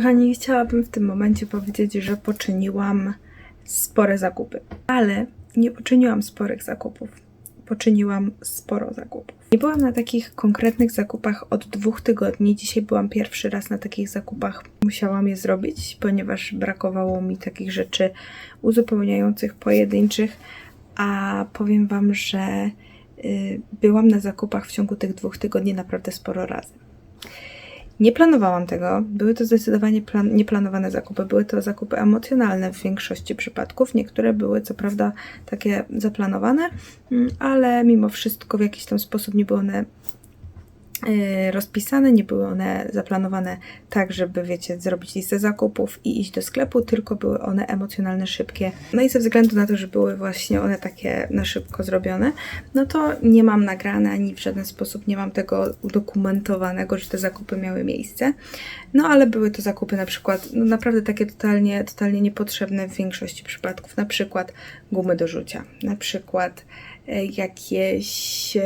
Kochani, chciałabym w tym momencie powiedzieć, że poczyniłam spore zakupy, ale nie poczyniłam sporych zakupów. Poczyniłam sporo zakupów. Nie byłam na takich konkretnych zakupach od dwóch tygodni. Dzisiaj byłam pierwszy raz na takich zakupach. Musiałam je zrobić, ponieważ brakowało mi takich rzeczy uzupełniających, pojedynczych. A powiem Wam, że y, byłam na zakupach w ciągu tych dwóch tygodni naprawdę sporo razy. Nie planowałam tego. Były to zdecydowanie plan- nieplanowane zakupy. Były to zakupy emocjonalne w większości przypadków. Niektóre były co prawda takie zaplanowane, mm, ale mimo wszystko w jakiś tam sposób nie były one rozpisane, nie były one zaplanowane tak, żeby, wiecie, zrobić listę zakupów i iść do sklepu, tylko były one emocjonalne, szybkie. No i ze względu na to, że były właśnie one takie na szybko zrobione, no to nie mam nagrane ani w żaden sposób nie mam tego udokumentowanego, że te zakupy miały miejsce. No ale były to zakupy na przykład, no naprawdę takie totalnie, totalnie niepotrzebne w większości przypadków, na przykład gumy do rzucia, na przykład e, jakieś...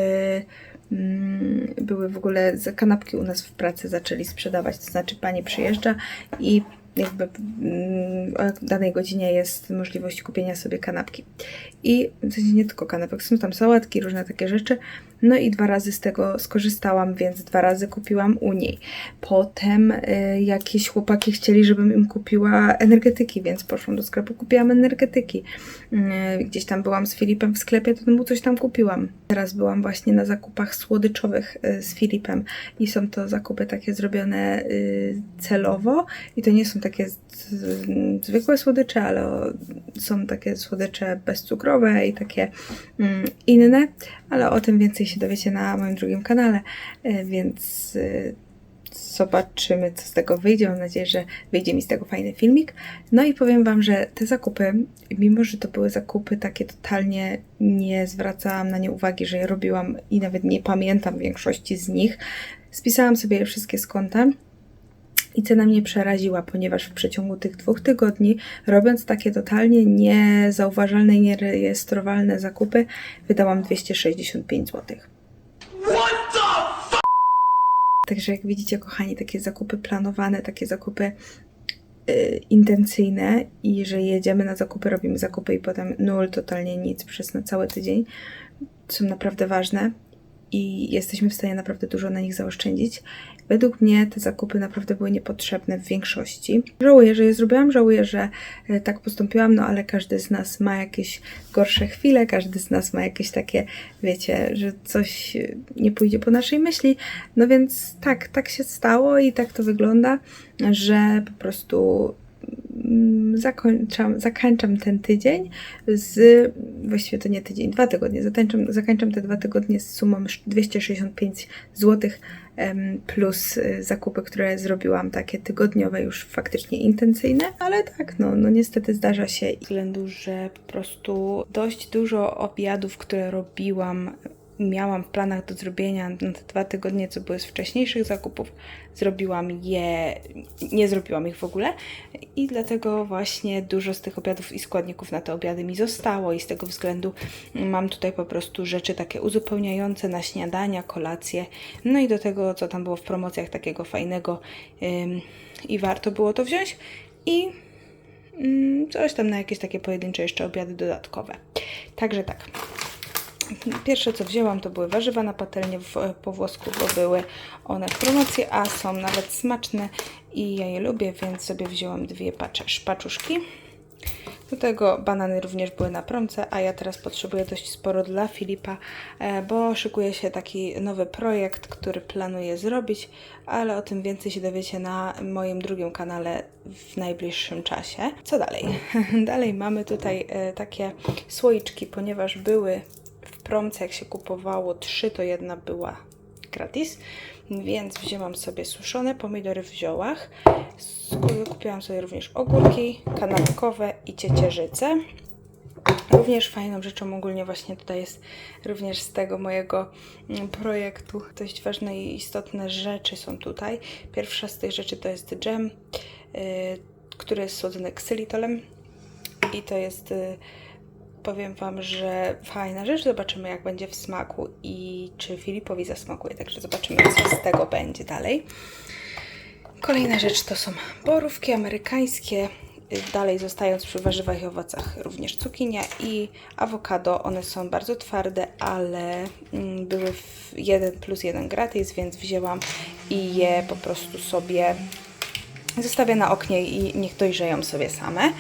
Mm, były w ogóle kanapki u nas w pracy zaczęli sprzedawać, to znaczy pani przyjeżdża i jakby mm, o danej godzinie jest możliwość kupienia sobie kanapki. I w sensie nie tylko kanapek, są tam sałatki, różne takie rzeczy. No i dwa razy z tego skorzystałam, więc dwa razy kupiłam u niej. Potem y, jakieś chłopaki chcieli, żebym im kupiła energetyki, więc poszłam do sklepu, kupiłam energetyki. Y, gdzieś tam byłam z Filipem w sklepie, to mu coś tam kupiłam. Teraz byłam właśnie na zakupach słodyczowych y, z Filipem i są to zakupy takie zrobione y, celowo i to nie są takie z- z- zwykłe słodycze, ale są takie słodycze bezcukrowe i takie mm, inne, ale o tym więcej się dowiecie na moim drugim kanale, y, więc y, zobaczymy, co z tego wyjdzie. Mam nadzieję, że wyjdzie mi z tego fajny filmik. No i powiem Wam, że te zakupy, mimo że to były zakupy takie totalnie nie zwracałam na nie uwagi, że je robiłam i nawet nie pamiętam większości z nich, spisałam sobie je wszystkie z konta. I cena mnie przeraziła, ponieważ w przeciągu tych dwóch tygodni, robiąc takie totalnie niezauważalne i nierejestrowalne zakupy, wydałam 265 zł. Także jak widzicie, kochani, takie zakupy planowane, takie zakupy y, intencyjne i że jedziemy na zakupy, robimy zakupy i potem nul, totalnie nic przez na cały tydzień, są naprawdę ważne i jesteśmy w stanie naprawdę dużo na nich zaoszczędzić. Według mnie te zakupy naprawdę były niepotrzebne w większości. Żałuję, że je zrobiłam, żałuję, że e, tak postąpiłam, no ale każdy z nas ma jakieś gorsze chwile, każdy z nas ma jakieś takie, wiecie, że coś e, nie pójdzie po naszej myśli. No więc tak, tak się stało i tak to wygląda, że po prostu zakończam, zakończam ten tydzień z, właściwie to nie tydzień, dwa tygodnie, zakończam, zakończam te dwa tygodnie z sumą 265 zł plus y, zakupy, które zrobiłam takie tygodniowe, już faktycznie intencyjne, ale tak, no, no niestety zdarza się. Względu, że po prostu dość dużo obiadów, które robiłam, miałam w planach do zrobienia na te dwa tygodnie, co były z wcześniejszych zakupów, zrobiłam je, nie zrobiłam ich w ogóle i dlatego właśnie dużo z tych obiadów i składników na te obiady mi zostało i z tego względu mam tutaj po prostu rzeczy takie uzupełniające na śniadania, kolacje, no i do tego, co tam było w promocjach takiego fajnego ym, i warto było to wziąć i mm, coś tam na jakieś takie pojedyncze jeszcze obiady dodatkowe. Także tak. Pierwsze co wzięłam to były warzywa na patelnię w, po włosku, bo były one w promocji, a są nawet smaczne i ja je lubię, więc sobie wzięłam dwie pacze szpaczuszki. Do tego banany również były na promce, a ja teraz potrzebuję dość sporo dla Filipa, e, bo szykuje się taki nowy projekt, który planuję zrobić, ale o tym więcej się dowiecie na moim drugim kanale w najbliższym czasie. Co dalej? dalej mamy tutaj e, takie słoiczki, ponieważ były promce, jak się kupowało trzy, to jedna była gratis, więc wzięłam sobie suszone pomidory w ziołach. Kupiłam sobie również ogórki kanapkowe i ciecierzycę. Również fajną rzeczą ogólnie właśnie tutaj jest również z tego mojego mm, projektu dość ważne i istotne rzeczy są tutaj. Pierwsza z tych rzeczy to jest dżem, yy, który jest słodzony ksylitolem i to jest y, powiem Wam, że fajna rzecz. Zobaczymy, jak będzie w smaku i czy Filipowi zasmakuje. Także zobaczymy, co z tego będzie dalej. Kolejna rzecz to są borówki amerykańskie. Dalej zostając przy warzywach i owocach, również cukinia i awokado. One są bardzo twarde, ale mm, były w 1 plus 1 gratis, więc wzięłam i je po prostu sobie zostawię na oknie i niech dojrzeją sobie same.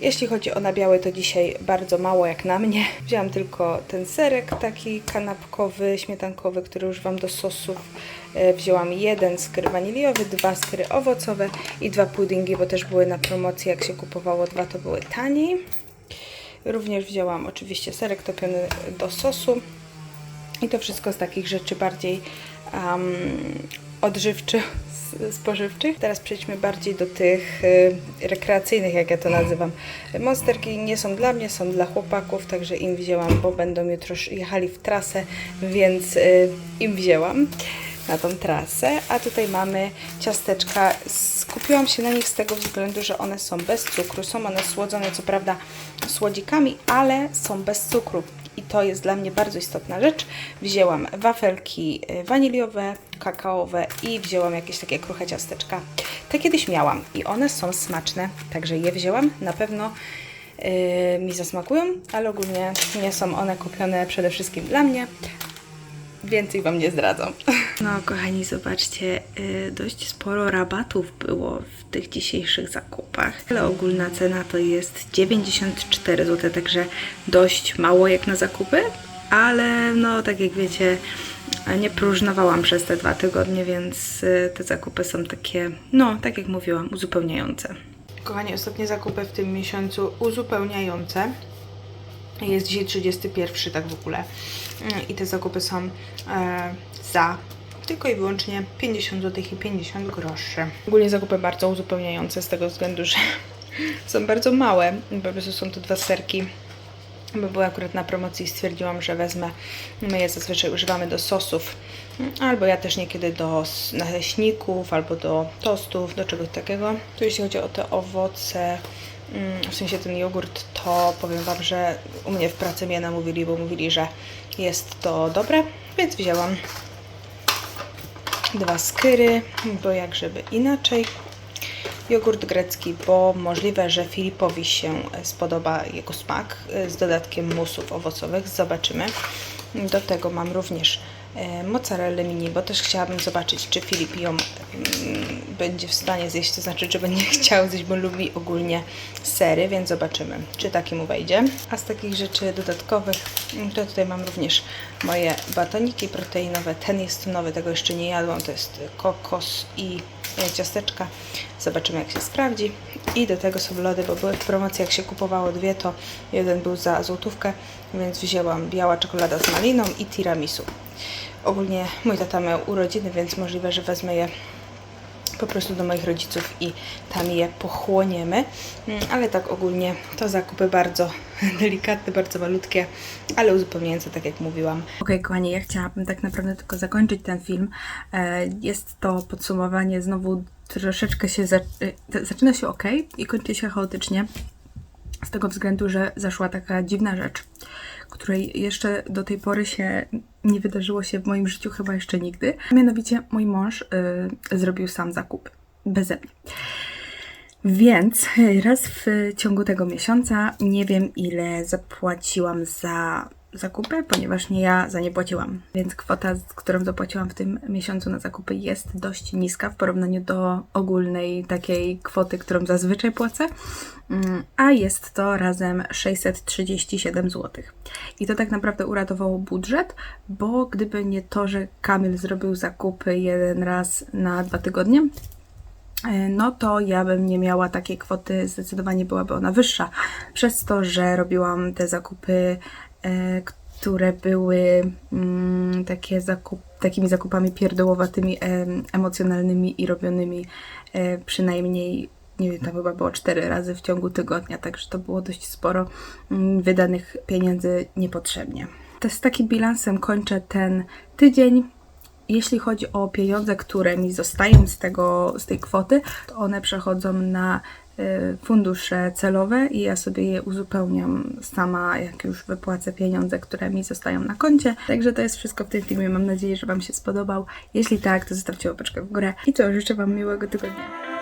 Jeśli chodzi o nabiały, to dzisiaj bardzo mało jak na mnie. Wzięłam tylko ten serek taki kanapkowy, śmietankowy, który używam do sosów. E, Wzięłam jeden skry waniliowy, dwa skry owocowe i dwa puddingi, bo też były na promocji. Jak się kupowało dwa, to były taniej. Również wzięłam oczywiście serek topiony do sosu. I to wszystko z takich rzeczy bardziej um, odżywczych, spożywczych. Teraz przejdźmy bardziej do tych y, rekreacyjnych, jak ja to nazywam. Monsterki nie są dla mnie, są dla chłopaków, także im wzięłam, bo będą jutro jechali w trasę, więc y, im wzięłam na tą trasę. A tutaj mamy ciasteczka. Skupiłam się na nich z tego względu, że one są bez cukru. Są one słodzone, co prawda, słodzikami, ale są bez cukru. I to jest dla mnie bardzo istotna rzecz. Wzięłam wafelki y, waniliowe, kakaowe i wzięłam jakieś takie kruche ciasteczka. Te kiedyś miałam i one są smaczne, także je wzięłam. Na pewno y, mi zasmakują, ale ogólnie nie są one kupione przede wszystkim dla mnie. Więcej Wam nie zdradzam. No, kochani, zobaczcie, y, dość sporo rabatów było w tych dzisiejszych zakupach. Ale ogólna cena to jest 94 zł, także dość mało jak na zakupy. Ale no, tak jak wiecie, nie próżnowałam przez te dwa tygodnie, więc y, te zakupy są takie, no, tak jak mówiłam, uzupełniające. Kochani, ostatnie zakupy w tym miesiącu uzupełniające. Jest dzisiaj 31, tak w ogóle. Mm, I te zakupy są e, za tylko i wyłącznie 50 zł i 50 groszy. Ogólnie zakupy bardzo uzupełniające z tego względu, że są bardzo małe. Po prostu są to dwa serki bo były akurat na promocji i stwierdziłam, że wezmę. My je zazwyczaj używamy do sosów, albo ja też niekiedy do naleśników, albo do tostów, do czegoś takiego. Tu jeśli chodzi o te owoce, mm, w sensie ten jogurt, to powiem Wam, że u mnie w pracy mnie namówili, bo mówili, że jest to dobre, więc wzięłam dwa skyry, bo jak żeby inaczej jogurt grecki, bo możliwe, że Filipowi się spodoba jego smak e, z dodatkiem musów owocowych. Zobaczymy. Do tego mam również e, mozzarellę mini, bo też chciałabym zobaczyć, czy Filip ją mm, będzie w stanie zjeść, to znaczy, czy będzie chciał zjeść, bo lubi ogólnie sery, więc zobaczymy, czy taki mu wejdzie. A z takich rzeczy dodatkowych, mm, to tutaj mam również moje batoniki proteinowe. Ten jest nowy, tego jeszcze nie jadłam, to jest kokos i ciasteczka. Zobaczymy, jak się sprawdzi. I do tego są lody, bo były w promocji, jak się kupowało dwie, to jeden był za złotówkę, więc wzięłam biała czekolada z maliną i tiramisu. Ogólnie mój tata miał urodziny, więc możliwe, że wezmę je po prostu do moich rodziców i tam je pochłoniemy. Mm, Ale tak ogólnie to zakupy bardzo delikatne, bardzo malutkie, ale uzupełniające, tak jak mówiłam. Okej, kochani, ja chciałabym tak naprawdę tylko zakończyć ten film. E, Jest to podsumowanie, znowu troszeczkę się za, e, zaczyna się ok i kończy się chaotycznie. Z tego względu, że zaszła taka dziwna rzecz, której jeszcze do tej pory się nie wydarzyło się w moim życiu chyba jeszcze nigdy. Mianowicie mój mąż y, zrobił sam zakup. Beze mnie. Więc raz w ciągu tego miesiąca nie wiem ile zapłaciłam za zakupy, ponieważ nie ja za nie płaciłam. Więc kwota, którą zapłaciłam w tym miesiącu na zakupy jest dość niska w porównaniu do ogólnej takiej kwoty, którą zazwyczaj płacę. Mm, A jest to razem 637 zł. I to tak naprawdę uratowało budżet, bo gdyby nie to, że Kamil zrobił zakupy jeden raz na dwa tygodnie, E, no to ja bym nie miała takiej kwoty, zdecydowanie byłaby ona wyższa, przez to, że robiłam te zakupy, które były mm, takie zakup, takimi zakupami pierdołowatymi, em, emocjonalnymi i robionymi e, przynajmniej, nie wiem, tam chyba było cztery razy w ciągu tygodnia, także to było dość sporo mm, wydanych pieniędzy niepotrzebnie. To z takim bilansem kończę ten tydzień Jeśli chodzi o pieniądze, które mi zostają z, tego, z tej kwoty, to one przechodzą na fundusze celowe i ja sobie je uzupełniam sama, jak już wypłacę pieniądze, które mi zostają na koncie. Także to jest wszystko w tym filmie. Mam nadzieję, że Wam się spodobał. Jeśli tak, to zostawcie łapeczkę w górę. I co, życzę Wam miłego tygodnia.